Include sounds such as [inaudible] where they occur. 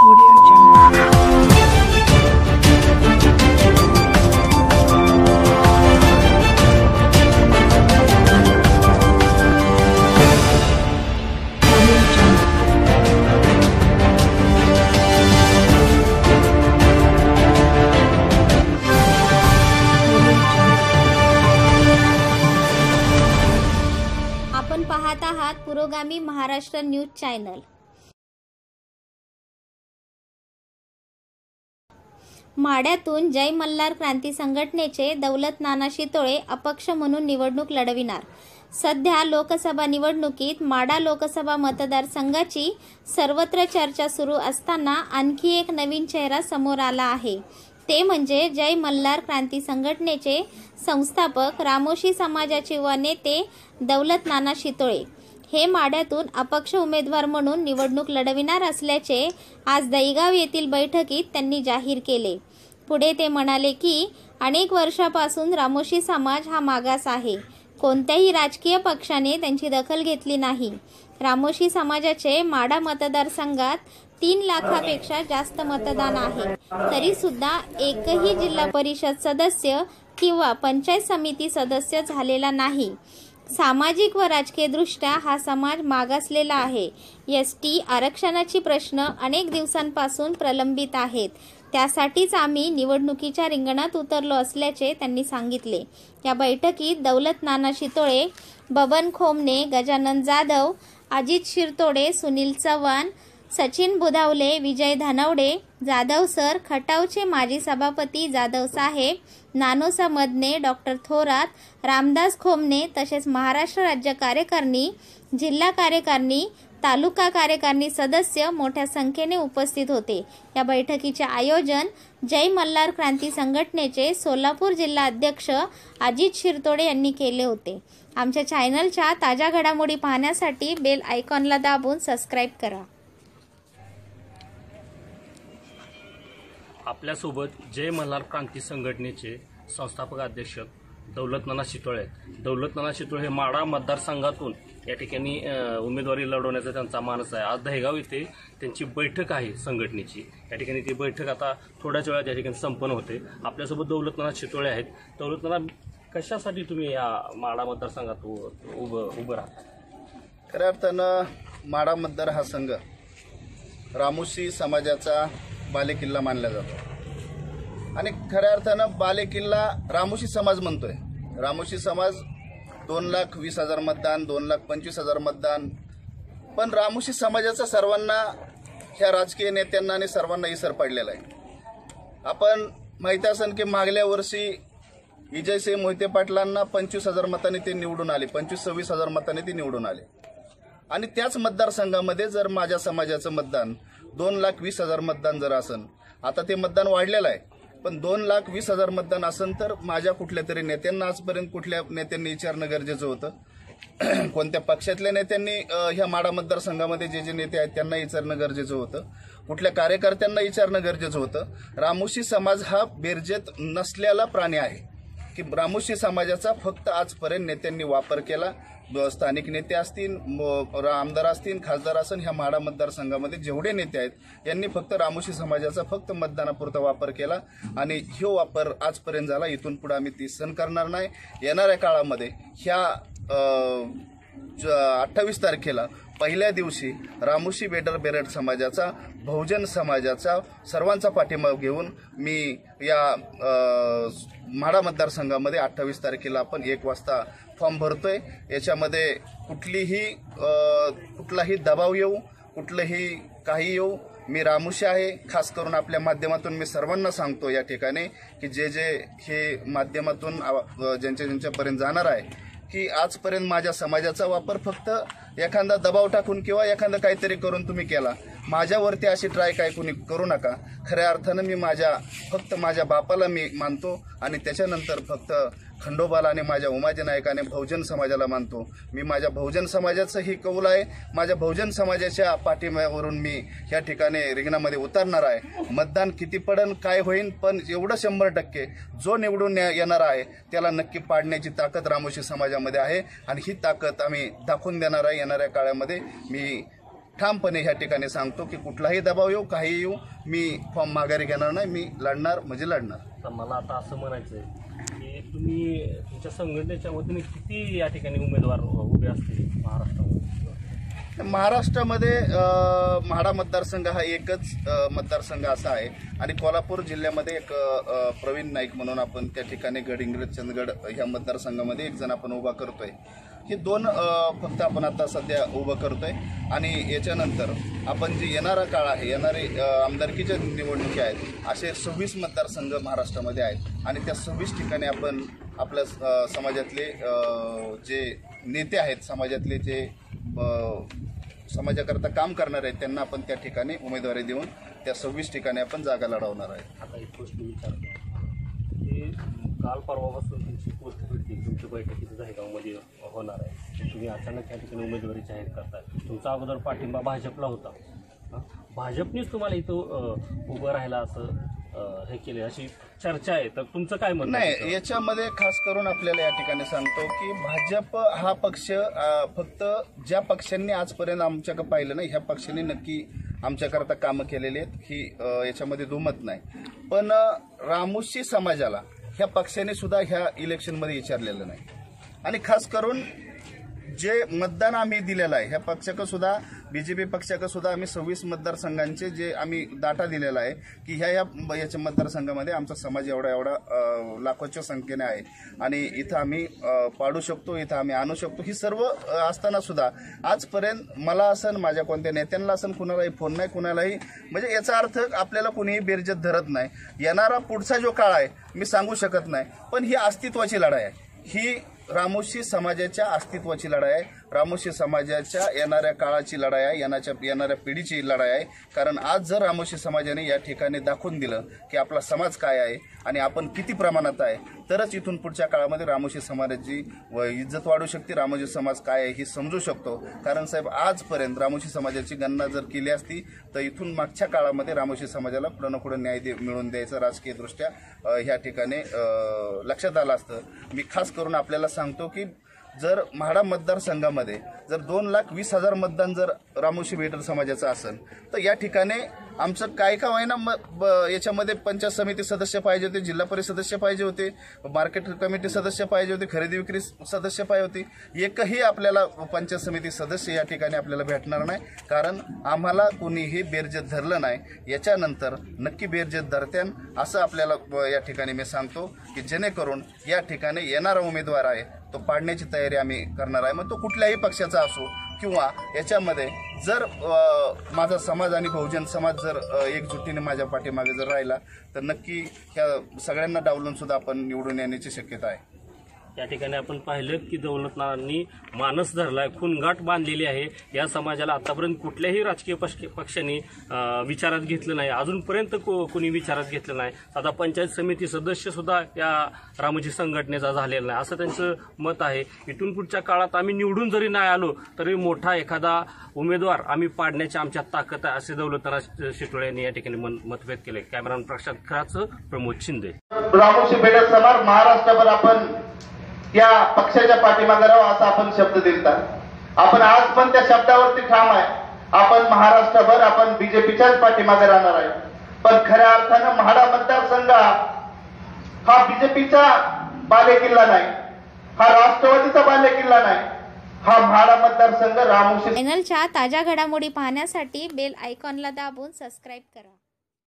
आपण पाहत आहात पुरोगामी महाराष्ट्र न्यूज चॅनल. माड्यातून जय मल्हार क्रांती संघटनेचे दौलत नाना शितोळे अपक्ष म्हणून निवडणूक लढविणार. सध्या लोकसभा निवडणुकीत माडा लोकसभा मतदारसंघाची सर्वत्र चर्चा सुरू असताना आणखी एक नवीन चेहरा समोर आला आहे. ते म्हणजे जय मल्हार क्रांती संघटनेचे संस्थापक रामोशी समाजाचे व नेते दौलत नाना शितोळे. हे माड्यातून अपक्ष उमेदवार म्हणून निवडणूक लढविणार असल्याचे आज दहीगाव येथील बैठकीत त्यांनी जाहीर केले. पुढे ते म्हणाले की अनेक वर्षापासून रामोशी समाज हा मागास आहे. कोणत्याही राजकीय पक्षाने त्यांची दखल घेतली नाही. रामोशी समाजाचे माडा मतदारसंघात तीन लाखापेक्षा जास्त मतदान आहे. तरी सुद्धा एकही जिल्हा परिषद सदस्य किंवा पंचायत समिती सदस्य झालेला नाही. सामाजिक व राजकीयदृष्ट्या हा समाज मागासलेला आहे. एस टी आरक्षणाची प्रश्न अनेक दिवसांपासून प्रलंबित आहेत. त्यासाठीच आम्ही निवडणुकीच्या रिंगणात उतरलो असल्याचे त्यांनी सांगितले. या बैठकीत दौलत नाना शितोळे बबन खोमने गजानन जाधव अजित शिरतोडे सुनील चव्हाण सचिन बुधावले विजय धनवडे जाधव सर खटावचे माजी सभापती जाधव साहेब नानोसा मदने डॉक्टर थोरात रामदास खोमने तसेच महाराष्ट्र राज्य कार्यकारिणी जिल्हा कार्यकारिणी तालुका कार्यकारिणी सदस्य मोठ्या संख्येने उपस्थित होते. या बैठकीचे आयोजन जय मल्हार क्रांती संघटनेचे सोलापूर जिल्हा अध्यक्ष अजित शिरतोडे यांनी केले होते. आमच्या चॅनलच्या ताज्या घडामोडी पाहण्यासाठी बेल आयकॉनला दाबून सबस्क्राईब करा. आपल्यासोबत जय मल्हार क्रांती संघटनेचे संस्थापक अध्यक्ष दौलतनाना शितोळे आहेत. दौलतनाना शितोळे हे माडा मतदारसंघातून या ठिकाणी उमेदवारी लढवण्याचा त्यांचा मानस आहे. आज दहेगाव येथे त्यांची बैठक आहे संघटनेची. या ठिकाणी ती बैठक आता थोड्याच वेळात या ठिकाणी संपन्न होते. आपल्यासोबत दौलतनाना शितोळे आहेत. दौलतनाना कशासाठी तुम्ही या माडा मतदारसंघात उ- उभं उभं राहता? खऱ्या अर्थानं माडा मतदार हा संघ रामोशी समाजाचा बालेकिल्ला मानला जातो. आणि खऱ्या अर्थानं बालेकिल्ला रामोशी समाज म्हणतोय. रामोशी समाज दोन लाख वीस हजार मतदान दोन लाख पंचवीस हजार मतदान. पण रामोशी समाजाचा सर्वांना ह्या राजकीय नेत्यांना आणि सर्वांना इसर पडलेला आहे. आपण माहिती असेल की मागल्या वर्षी विजयसिंह मोहिते पाटलांना पंचवीस हजार मतांनी ते निवडून आले. पंचवीस सव्वीस हजार मतांनी ते निवडून आले. आणि त्याच मतदारसंघामध्ये जर माझ्या समाजाचं मतदान दोन लाख वीस हजार मतदान जर असन आता ते मतदान वाढलेलं आहे. पण दोन लाख वीस हजार मतदान असन तर माझ्या कुठल्या तरी नेत्यांना आजपर्यंत कुठल्या नेत्यांनी विचारणं गरजेचं होतं. [clears throat] कोणत्या पक्षातल्या नेत्यांनी ह्या माडा मतदारसंघामध्ये जे जे नेते आहेत त्यांना विचारणं गरजेचं होतं. कुठल्या कार्यकर्त्यांना विचारणं गरजेचं होतं. रामोशी समाज हा बेरजेत नसलेला प्राणी आहे. की रामोशी समाजाचा फक्त आजपर्यंत नेत्यांनी वापर केला. ब- स्थानिक नेते असतील म- आमदार असतील खासदार असतील ह्या माडा मतदारसंघामध्ये जेवढे नेते आहेत यांनी फक्त रामोशी समाजाचा फक्त मतदानापुरता वापर केला. आणि ह्यो वापर आजपर्यंत झाला. इथून पुढे आम्ही ती सण करणार नाही. येणाऱ्या काळामध्ये ह्या ज अठ्ठावीस तारखेला पहिल्या दिवशी रामोशी बेडर बेरड समाजाचा बहुजन समाजाचा सर्वांचा पाठिंबा घेऊन मी या म्हाडा मतदारसंघामध्ये अठ्ठावीस तारखेला आपण एक वाजता फॉर्म भरतोय. याच्यामध्ये कुठलीही कुठलाही दबाव येऊ कुठलंही काही येऊ मी रामुशी आहे. खास करून आपल्या माध्यमातून मी सर्वांना सांगतो या ठिकाणी की जे जे हे माध्यमातून ज्यांच्या ज्यांच्यापर्यंत जाणार आहे की आजपर्यंत माझ्या समाजाचा वापर फक्त एखादा दबाव टाकून किंवा एखादं काहीतरी करून तुम्ही केला. माझ्यावरती अशी ट्राय काय कोणी करू नका. खऱ्या अर्थानं मी माझ्या फक्त माझ्या बापाला मी मानतो आणि त्याच्यानंतर फक्त खंडोबाला आणि माझ्या उमाजी नायकाने बहुजन समाजाला मानतो. मी माझ्या बहुजन समाजाचं ही कौल आहे. माझ्या बहुजन समाजाच्या पाठिंब्यावरून मी या ठिकाणी रिंगणामध्ये उतरणार आहे. मतदान किती पडन काय होईल पण एवढं शंभर टक्के जो निवडून येणार आहे त्याला नक्की पाडण्याची ताकद रामोशी समाजामध्ये आहे. आणि ही ताकद आम्ही दाखवून देणार आहे येणाऱ्या काळामध्ये. मी ठामपणे ह्या ठिकाणी सांगतो की कुठलाही दबाव येऊ काही येऊ मी फॉर्म माघारी घेणार नाही मी लढणार म्हणजे लढणार. तर मला आता असं म्हणायचं आहे की तुम्ही तुमच्या संघटनेच्या वतीने किती या ठिकाणी उमेदवार उभे असतील? महाराष्ट्र महाराष्ट्रामध्ये म्हाडा मतदारसंघ हा एकच मतदारसंघ असा आहे. आणि कोल्हापूर जिल्ह्यामध्ये एक प्रवीण नाईक म्हणून आपण त्या ठिकाणी गडिंग्रज चंदगड ह्या मतदारसंघामध्ये एक जण आपण उभा करतोय. हे दोन फक्त आपण आता सध्या उभं करतोय. आणि याच्यानंतर आपण जे येणारा काळ आहे येणारे आमदारकीच्या निवडणुकी आहेत असे सव्वीस मतदारसंघ महाराष्ट्रामध्ये आहेत. आणि त्या सव्वीस ठिकाणी आपण आपल्या समाजातले जे नेते आहेत समाजातले जे समाजाकरता काम करणार आहेत त्यांना आपण त्या ठिकाणी उमेदवारी देऊन त्या सव्वीस ठिकाणी आपण जागा लढवणार आहे आता एक गोष्ट विचारतो. की काल परवापासून तुमची पोस्ट भेटली तुमची बैठक इथं दहेगावमध्ये होणार आहे. तुम्ही अचानक त्या ठिकाणी उमेदवारी जाहीर करताय. तुमचा अगोदर पाठिंबा भाजपला होता. भाजपनेच तुम्हाला इथं उभं राहिला असं हे केले अशी चर्चा आहे. तर तुमचं काय म्हणणं आहे नाही? याच्यामध्ये खास करून आपल्याला या ठिकाणी सांगतो की भाजप हा पक्ष अ, फक्त ज्या पक्षांनी आजपर्यंत आमच्याकडे पाहिलं नाही ह्या पक्षांनी नक्की आमच्याकरता कामं केलेली आहेत ही अ, याच्यामध्ये दुमत नाही. पण अ, रामोशी समाजाला ह्या पक्षाने सुद्धा ह्या इलेक्शनमध्ये विचारलेलं नाही. आणि खास करून जे मतदान आम्ही दिलेलं आहे ह्या पक्षाकडे सुद्धा बीजेपी पक्षाकडे सुद्धा आम्ही सव्वीस मतदारसंघांचे जे आम्ही डाटा दिलेला आहे की ह्या या याच्या मतदारसंघामध्ये आमचा समाज एवढा एवढा लाखोच्या संख्येने आहे. आणि इथं आम्ही पाडू शकतो इथं आम्ही आणू शकतो. ही सर्व असताना सुद्धा आजपर्यंत मला असं माझ्या कोणत्या नेत्यांना असं कुणालाही फोन नाही कुणालाही म्हणजे याचा अर्थ आपल्याला कुणीही बेरजत धरत नाही. येणारा पुढचा जो काळ आहे मी सांगू शकत नाही. पण ही अस्तित्वाची लढाई आहे. ही रामोशी समाजाच्या अस्तित्वाची लढाई आहे. रामोशी समाजाच्या येणाऱ्या काळाची लढाई आहे येणाच्या येणाऱ्या पिढीची लढाई आहे. कारण आज जर रामोशी समाजाने या ठिकाणी दाखवून दिलं की आपला समाज काय आहे आणि आपण किती प्रमाणात आहे तरच इथून पुढच्या काळामध्ये रामोशी समाजाची व इज्जत वाढू शकते रामोशी समाज काय आहे हे समजू शकतो. कारण साहेब आजपर्यंत रामोशी समाजाची गणना जर केली असती तर इथून मागच्या काळामध्ये रामोशी समाजाला पुढं ना पुढं न्याय दे मिळवून द्यायचं राजकीयदृष्ट्या ह्या ठिकाणी लक्षात आलं असतं. मी खास करून आपल्याला सांगतो की जर म्हाडा मतदारसंघामध्ये जर दोन लाख वीस हजार मतदान जर रामोशी बेटर समाजाचं असेल तर या ठिकाणी आमचं काय का होईना म ब- याच्यामध्ये पंचायत समिती सदस्य पाहिजे होते जिल्हा परिषद सदस्य पाहिजे होते मार्केट कमिटी सदस्य पाहिजे होते खरेदी विक्री सदस्य पाहिजे होती एकही आपल्याला पंचायत समिती सदस्य या ठिकाणी आपल्याला भेटणार नाही. कारण आम्हाला कुणीही बेरजत धरलं नाही. याच्यानंतर नक्की बेरजत धरत्यान असं आपल्याला या ठिकाणी मी सांगतो की जेणेकरून या ठिकाणी येणारा उमेदवार आहे तो पाडण्याची तयारी आम्ही करणार आहे. मग तो कुठल्याही पक्षाचा असो किंवा याच्यामध्ये जर माझा समाज आणि बहुजन समाज जर एकजुटीने माझ्या पाठीमागे जर राहिला तर नक्की ह्या सगळ्यांना डावलून सुद्धा आपण निवडून येण्याची शक्यता आहे. त्या ठिकाणी आपण पाहिलं की दौलतनारांनी मानस धरलाय खूनगाठ बांधलेली आहे. या समाजाला आतापर्यंत कुठल्याही राजकीय पक्ष पक्षांनी विचारात घेतलं नाही. अजूनपर्यंत को- कोणी विचारात घेतलं नाही. आता पंचायत समिती सदस्य सुद्धा या रामजी संघटनेचा झालेला नाही. असं त्यांचं मत आहे. इथून पुढच्या काळात आम्ही निवडून जरी नाही आलो तरी मोठा एखादा उमेदवार आम्ही पाडण्याची आमच्या ताकद आहे असे दौलतनाथ शिटोळे यांनी या ठिकाणी मतभेद केले कॅमेरामन प्रशांत खराचं प्रमोद शिंदे. महाराष्ट्रभर आपण या पक्षाच्या पाठीमागे राहू असा आपण शब्द दिलता. आपण आज पण त्या शब्दावरती ठाम आहे. आपण महाराष्ट्रभर आपण बीजेपीच्याच पाठीमागे राहणार आहे. पण खऱ्या अर्थानं म्हाडा मतदारसंघ हा बीजेपीचा बालेकिल्ला नाही. हा राष्ट्रवादीचा बालेकिल्ला नाही. हा म्हाडा मतदारसंघ रामोशी चॅनलच्या ताज्या घडामोडी पाहण्यासाठी बेल आयकॉनला दाबून सबस्क्राईब करा.